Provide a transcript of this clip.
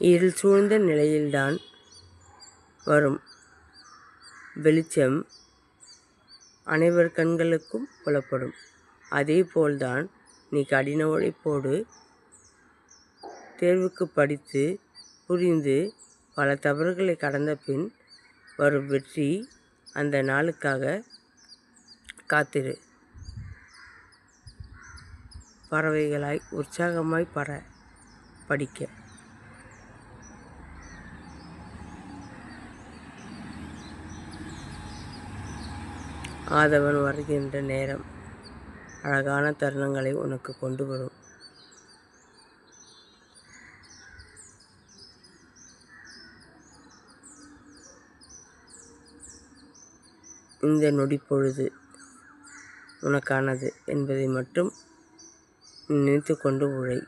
இருள் சூழ்ந்த நிலையில்தான் வரும். வெளிச்சம் அனைவர் கண்களுக்கும் புலப்படும். அதேபோல்தான் நீ கடின உழைப்போடு தேர்வுக்கு படித்து புரிந்து பல தவறுகளை கடந்த பின் வரும் வெற்றி அந்த நாளுக்காக காத்திரு. பறவைகளாய் உற்சாகமாய் பற படிக்க. ஆதவன் வருகின்ற நேரம். அழகான தருணங்களை உனக்கு கொண்டு வரும். இந்த நொடிப்பொழுது உனக்கானது என்பதை மட்டும் நினைத்து கொண்டு உழை.